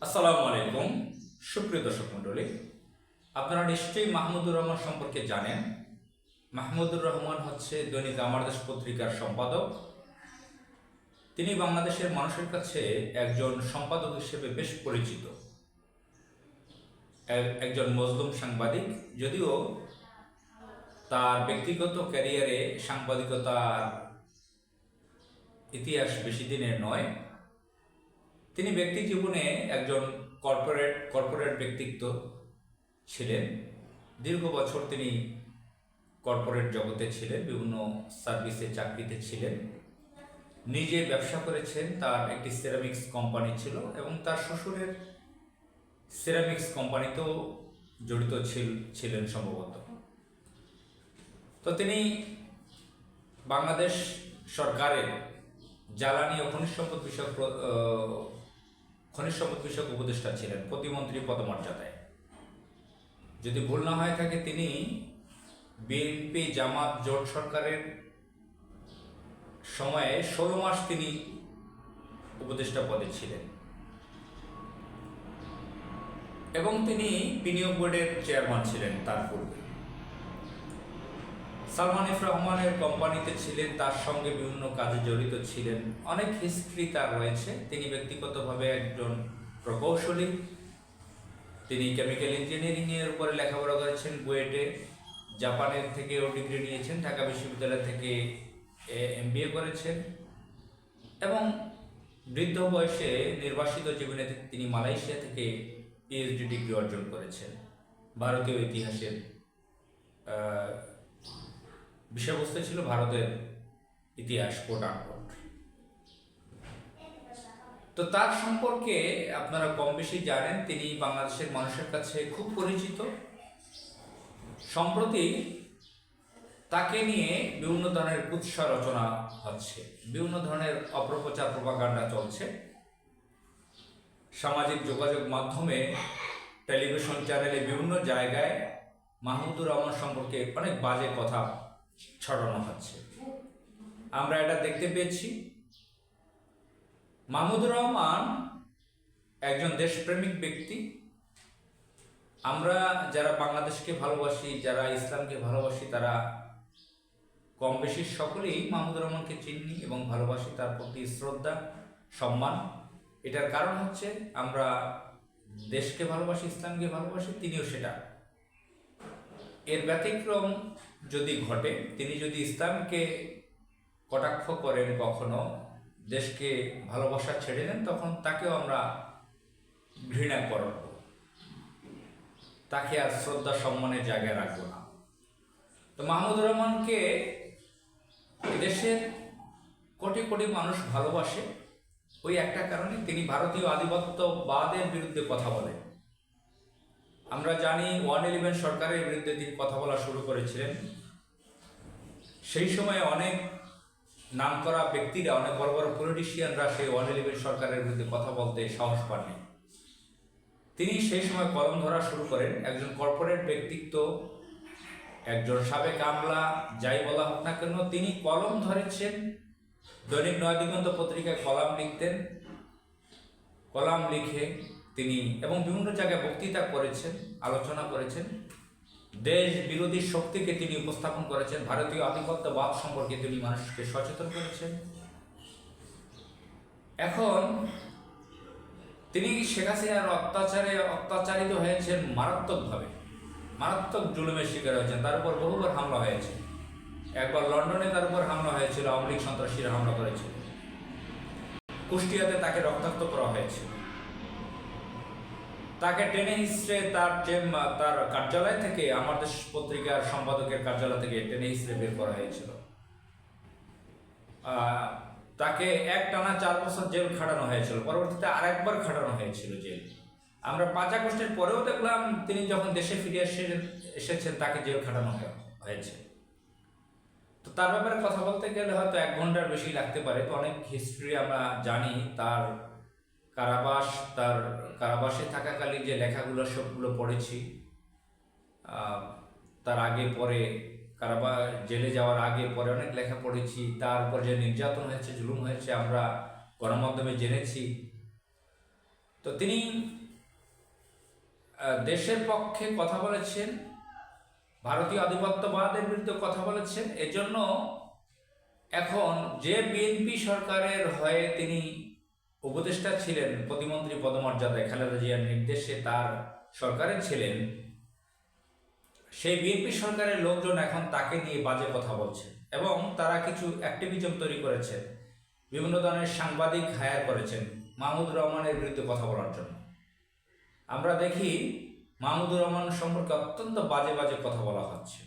আসসালামু আলাইকুম। সুপ্রিয় দর্শক মণ্ডলী, আপনারা নিশ্চয়ই মাহমুদুর রহমান সম্পর্কে জানেন। মাহমুদুর রহমান হচ্ছে দৈনিক আমার দেশ পত্রিকার সম্পাদক। তিনি বাংলাদেশের মানুষের কাছে একজন সম্পাদক হিসেবে বেশ পরিচিত। এক- একজন মজলুম সাংবাদিক, যদিও তার ব্যক্তিগত ক্যারিয়ারে সাংবাদিকতার ইতিহাস বেশি দিনের নয়। তিনি ব্যক্তি জীবনে একজন কর্পোরেট কর্পোরেট ব্যক্তিত্ব ছিলেন। দীর্ঘ বছর তিনি কর্পোরেট জগতে ছিলেন, বিভিন্ন সার্ভিসে চাকরিতে ছিলেন। নিজে ব্যবসা করেছেন, তার একটি সিরামিক্স কোম্পানি ছিল এবং তার শ্বশুরের সিরামিক্স কোম্পানিতেও জড়িত ছিল- ছিলেন সম্ভবত। তো তিনি বাংলাদেশ সরকারের জ্বালানি ও খনিজ সম্পদ বিষয়ক খনিজ সম্পদ বিষয়ক উপদেষ্টা ছিলেন, প্রতিমন্ত্রী পদমর্যাদায়। যদি ভুল না হয়ে থাকে, তিনি বিএনপি জামাত জোট সরকারের সময়ে ষোলো মাস তিনি উপদেষ্টা পদে ছিলেন। এবং তিনি বিনিয়োগ বোর্ডের চেয়ারম্যান ছিলেন তার পূর্বে। সালমান রহমানের কোম্পানিতে ছিলেন, তার সঙ্গে বিভিন্ন কাজে জড়িত ছিলেন। অনেক হিস্ট্রি তার রয়েছে। তিনি ব্যক্তিগতভাবে একজন প্রকৌশলী। তিনি কেমিক্যাল ইঞ্জিনিয়ারিং এর উপরে লেখাপড়া করেছেন বুয়েটে। জাপানের থেকেও ডিগ্রি নিয়েছেন, ঢাকা বিশ্ববিদ্যালয় থেকে এমবিএ করেছেন। এবং বৃদ্ধ বয়সে নির্বাসিত জীবনে তিনি মালয়েশিয়া থেকে পিএইচডি ডিগ্রি অর্জন করেছেন। ভারতীয় ইতিহাসের বিষয়বস্তু ছিল ভারতের ইতিহাস কোট তো তার সম্পর্কে আপনারা কম বেশি জানেন, তিনি বাংলাদেশের মানুষের কাছে খুব পরিচিত। সম্প্রতি তাকে নিয়ে বিভিন্ন ধরনের কুৎসা রচনা হচ্ছে, বিভিন্ন ধরনের অপপ্রচার, প্রপাগান্ডা চলছে। সামাজিক যোগাযোগ মাধ্যমে, টেলিভিশন চ্যানেলে বিভিন্ন জায়গায় মাহমুদুর রহমান সম্পর্কে অনেক বাজে কথা ছড়ানো হচ্ছে। আমরা এটা দেখতে পেয়েছি। মাহমুদুর রহমান একজন দেশপ্রেমিক ব্যক্তি। আমরা যারা বাংলাদেশকে ভালোবাসি, যারা ইসলামকে ভালোবাসি, তারা কম বেশি সকলেই মাহমুদুর রহমানকে চিনি এবং ভালোবাসি। তার প্রতি শ্রদ্ধা, সম্মান। এটার কারণ হচ্ছে আমরা দেশকে ভালোবাসি, ইসলামকে ভালোবাসি, তিনিও সেটা। এর ব্যতিক্রম যদি ঘটে, তিনি যদি ইসলামকে কটাক্ষ করেন কখনো, দেশকে ভালোবাসা ছেড়ে দেন, তখন তাকেও আমরা ঘৃণা করব। তাকে আর শ্রদ্ধা সম্মানের জায়গায় রাখব না। তো মাহমুদুর রহমানকে দেশের কোটি কোটি মানুষ ভালোবাসে। ওই একটা কারণে তিনি ভারতীয় আধিপত্যবাদের বিরুদ্ধে কথা বলেন। আমরা জানি ওয়ান ইলেভেন সরকারের বিরুদ্ধে তিনি কথা বলা শুরু করেছিলেন। সেই সময় অনেক নাম করা ব্যক্তিরা, অনেক বড় বড় পলিটিশিয়ানরা সেই ওয়ান ইলেভেন সরকারের বিরুদ্ধে কথা বলতে সাহস পাননি। তিনি সেই সময় কলম ধরা শুরু করেন। একজন কর্পোরেট ব্যক্তিত্ব, একজন সাবেক আমলা, যাই বলা হোক না কেন, তিনি কলম ধরেছেন। দৈনিক নয়াদিগন্ত পত্রিকায় কলাম লিখতেন। কলাম লিখে তিনি এবং বিভিন্ন জায়গায় বক্তৃতা করেছেন, আলোচনা করেছেন। দেশ বিরোধী শক্তিকে তিনি উপস্থাপন করেছেন, ভারতীয় আধিপত্যবাদ সম্পর্কে তিনি মানুষকে সচেতন করেছেন। এখন তিনি শেখ হাসিনার অত্যাচারে অত্যাচারিত হয়েছেন? মারাত্মকভাবে। মারাত্মক জুলুমের শিকার হয়েছেন। তার উপর বহুবার হামলা হয়েছে। একবার লন্ডনে তার উপর হামলা হয়েছিল, আওয়ামী লীগ সন্ত্রাসীরা হামলা করেছিল। কুষ্টিয়াতে তাকে রক্তাক্ত করা হয়েছিল তাকে টেনে হিসড়ে তার তার কার্যালয় থেকে, আমার দেশ পত্রিকার সম্পাদকের কার্যালয় থেকে টেনে হিসড়ে বের করা হয়েছিল। তাকে এক টানা চার বছর জেল খাটানো হয়েছিল। পরবর্তীতে আরেকবার খাটানো হয়েছিল জেল। আমরা পাঁচ আগস্টের পরেও দেখলাম, তিনি যখন দেশে ফিরে এসে, এসেছেন, তাকে জেল খাটানো হয়েছে। তো তার ব্যাপারে কথা বলতে গেলে হয়তো এক ঘণ্টার বেশি লাগতে পারে। তো অনেক হিস্ট্রি আমরা জানি, তার কারাবাস তার, কারাবাসে থাকাকালীন যে লেখাগুলো সবগুলো পড়েছি তার আগে পরে কারাবা, জেলে যাওয়ার আগে পরে অনেক লেখা পড়েছি, তারপর যে নির্যাতন হয়েছে, জুলুম হয়েছে আমরা গণমাধ্যমে জেনেছি। তো তিনি দেশের পক্ষে কথা বলেছেন, ভারতীয় আধিপত্যবাদের বিরুদ্ধে কথা বলেছেন, এজন্য এখন যে বিএনপি সরকারের হয়ে তিনি উপদেষ্টা ছিলেন প্রতিমন্ত্রী পদমর্যাদায় খালেদা জিয়ার নির্দেশে তার সরকারে ছিলেন। সেই বিএনপি সরকারের লোকজন এখন তাকে নিয়ে বাজে কথা বলছেন এবং তারা কিছু অ্যাক্টিভিজম তৈরি করেছেন বিভিন্ন ধরনের সাংবাদিক হায়ার করেছেন মাহমুদুর রহমানের বিরুদ্ধে কথা বলার জন্য। আমরা দেখি মাহমুদুর রহমান সম্পর্কে অত্যন্ত বাজে বাজে কথা বলা হচ্ছে।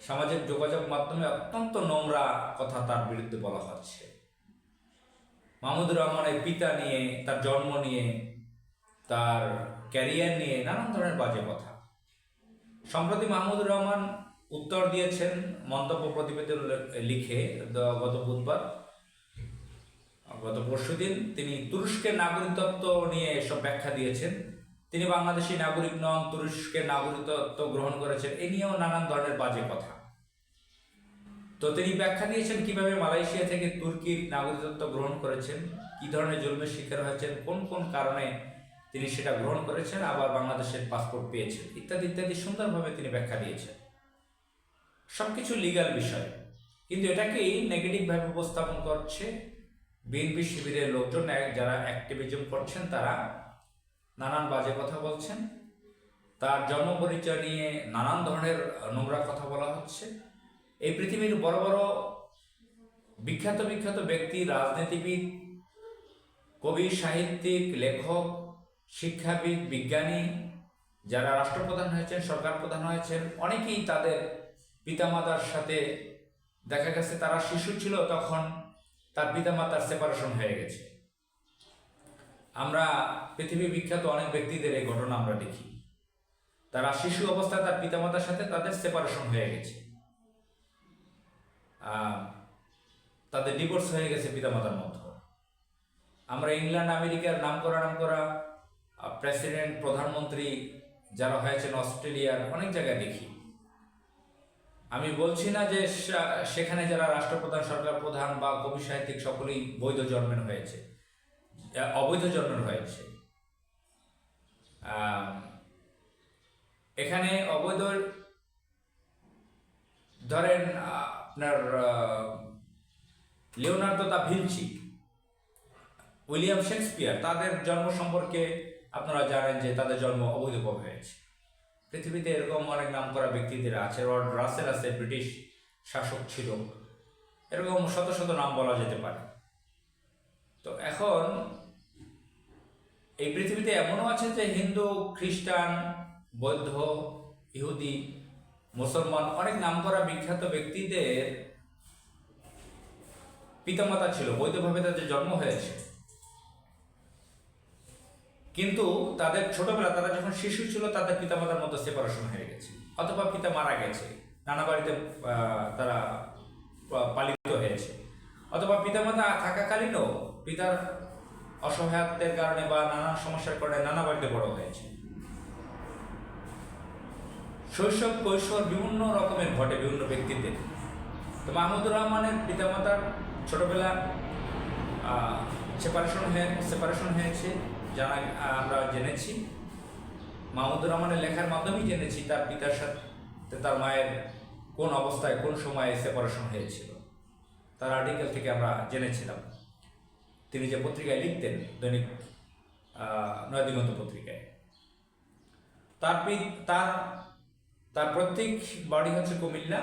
সামাজিক যোগাযোগ মাধ্যমে অত্যন্ত নোংরা কথা তার বিরুদ্ধে বলা হচ্ছে। মাহমুদুর রহমানের পিতা নিয়ে, তার জন্ম নিয়ে, তার ক্যারিয়ার নিয়ে নানান ধরনের বাজে কথা। সম্প্রতি মাহমুদুর রহমান উত্তর দিয়েছেন মন্তব্য প্রতিবেদন লিখে গত বুধবার। গত পরশুদিন তিনি তুরস্কের নাগরিকত্ব নিয়ে এসব ব্যাখ্যা দিয়েছেন। তিনি বাংলাদেশি নাগরিক নন, তুরস্কের নাগরিকত্ব গ্রহণ করেছেন। এ নিয়েও নানান ধরনের বাজে কথা। তো তিনি ব্যাখ্যা দিয়েছেন কীভাবে মালয়েশিয়া থেকে তুর্কির নাগরিকত্ব গ্রহণ করেছেন, কি ধরনের জুলমের শিকার হয়েছেন, কোন কোন কারণে তিনি সেটা গ্রহণ করেছেন, আবার বাংলাদেশের পাসপোর্ট পেয়েছেন, ইত্যাদি ইত্যাদি সুন্দরভাবে তিনি ব্যাখ্যা দিয়েছেন। সব কিছু লিগ্যাল বিষয়, কিন্তু এটাকেই নেগেটিভভাবে উপস্থাপন করছে বিএনপি শিবিরের লোকজন যারা অ্যাক্টিভিজম করছেন, তারা নানান বাজে কথা বলছেন। তার জন্ম পরিচয় নিয়ে নানান ধরনের নোংরা কথা বলা হচ্ছে। এই পৃথিবীর বড় বড় বিখ্যাত বিখ্যাত ব্যক্তি, রাজনীতিবিদ, কবি, সাহিত্যিক, লেখক, শিক্ষাবিদ, বিজ্ঞানী যারা রাষ্ট্রপ্রধান হয়েছেন সরকার প্রধান হয়েছেন, অনেকেই তাদের পিতামাতার সাথে দেখা গেছে, তারা শিশু ছিল, তখন তার পিতামাতার সেপারেশন হয়ে গেছে। আমরা পৃথিবী বিখ্যাত অনেক ব্যক্তিদের এই ঘটনা আমরা দেখি। তারা শিশু অবস্থায় তার পিতামাতার সাথে তাদের সেপারেশন হয়ে গেছে। তাদের ডিভোর্স হয়ে গেছে পিতামাতার মধ্যে। আমরা ইংল্যান্ড, আমেরিকার নাম করা নাম করা প্রেসিডেন্ট প্রধানমন্ত্রী যারা হয়েছেন অস্ট্রেলিয়ার অনেক জায়গায় দেখি। আমি বলছি না যে সেখানে যারা রাষ্ট্রপ্রধান, সরকার প্রধান বা কবি সাহিত্যিক সকলেই বৈধ জন্মের হয়েছে অবৈধ জন্মের হয়েছে। এখানে অবৈধ, ধরেন আপনার Leonardo da Vinci William Shakespeare, তাদের জন্ম সম্পর্কে আপনারা জানেন যে তাদের জন্ম অবৈধভাবে হয়েছে। পৃথিবীতে এরকম অনেক নাম করা ব্যক্তিদের আছে, রড রাসেল আছে, ব্রিটিশ শাসক ছিল। এরকম শত শত নাম বলা যেতে পারে। তো এখন এই পৃথিবীতে এমনও আছে যে হিন্দু, খ্রিস্টান, বৌদ্ধ, ইহুদি মুসলমান, অনেক নামকরা বিখ্যাত ব্যক্তিদের পিতামাতা ছিল, বৈধভাবে তাদের জন্ম হয়েছে। কিন্তু তাদের ছোটবেলা, তারা যখন শিশু ছিল, তাদের পিতামাতার মধ্যে সেপারেশন হয়ে গেছে। অথবা পিতা মারা গেছে, নানা বাড়িতে তারা পালিত হয়েছে। অথবা পিতামাতা থাকাকালীনও পিতার অসহায়ত্বের কারণে বা নানা সমস্যার কারণে নানা বাড়িতে বড় হয়েছে। শৈশব কৈশোর বিভিন্ন রকমের ঘটে বিভিন্ন ব্যক্তিদের তো মাহমুদুর রহমানের পিতামাতার ছোটবেলা সেপারেশন হয়ে সেপারেশন হয়েছে জানা আমরা জেনেছি। মাহমুদুর রহমানের লেখার মাধ্যমেই জেনেছি তার পিতার সাথে তার মায়ের কোন অবস্থায়, কোন সময়ে সেপারেশন হয়েছিল। তার আর্টিকেল থেকে আমরা জেনেছিলাম। তিনি যে পত্রিকায় লিখতেন, দৈনিক নয়াদিগন্ত পত্রিকায়। তার তার তার প্রত্যেক বাড়ি হচ্ছে কুমিল্লা।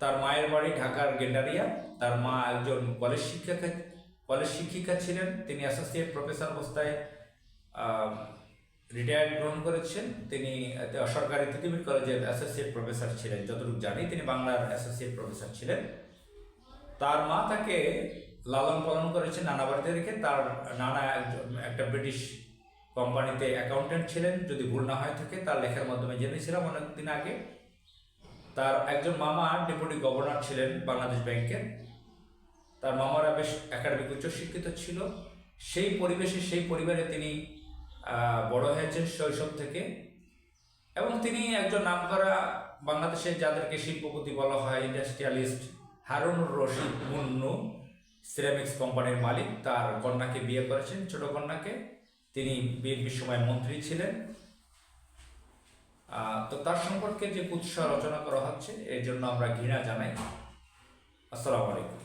তার মায়ের বাড়ি ঢাকার গেন্ডারিয়া। তার মা একজন কলেজ শিক্ষিকা কলেজ শিক্ষিকা ছিলেন। তিনি অ্যাসোসিয়েট প্রফেসর অবস্থায় রিটায়ার্ড গ্রহণ করেছেন। তিনি সরকারি পৃথিবীর কলেজের অ্যাসোসিয়েট প্রফেসর ছিলেন। যতটুকু জানি তিনি বাংলার অ্যাসোসিয়েট প্রফেসর ছিলেন। তার মা তাকে লালন পালন করেছেন নানা বাড়িতে রেখে। তার নানা একজন একটা ব্রিটিশ কোম্পানিতে অ্যাকাউন্টেন্ট ছিলেন, যদি ভুল না হয়ে থাকে, তার লেখার মাধ্যমে জেনেছিলাম অনেকদিন আগে। তার একজন মামা ডেপুটি গভর্নর ছিলেন বাংলাদেশ ব্যাংকের তার মামারা বেশ একাডেমিক উচ্চশিক্ষিত ছিল। সেই পরিবেশে, সেই পরিবারে তিনি বড় হয়েছেন শৈশব থেকে। এবং তিনি একজন নামকরা বাংলাদেশে যাদেরকে শিল্পপতি বলা হয় ইন্ডাস্ট্রিয়ালিস্ট হারুনুর রশিদ মুন্নু সিরামিক্স কোম্পানির মালিক। তার কন্যাকে বিয়ে করেছেন, ছোট কন্যাকে। তিনি বিএনপির সময় মন্ত্রী ছিলেন। তো তার সম্পর্কে যে কুৎসা রচনা করা হচ্ছে, এর জন্য আমরা ঘৃণা জানাই। আসসালামু আলাইকুম।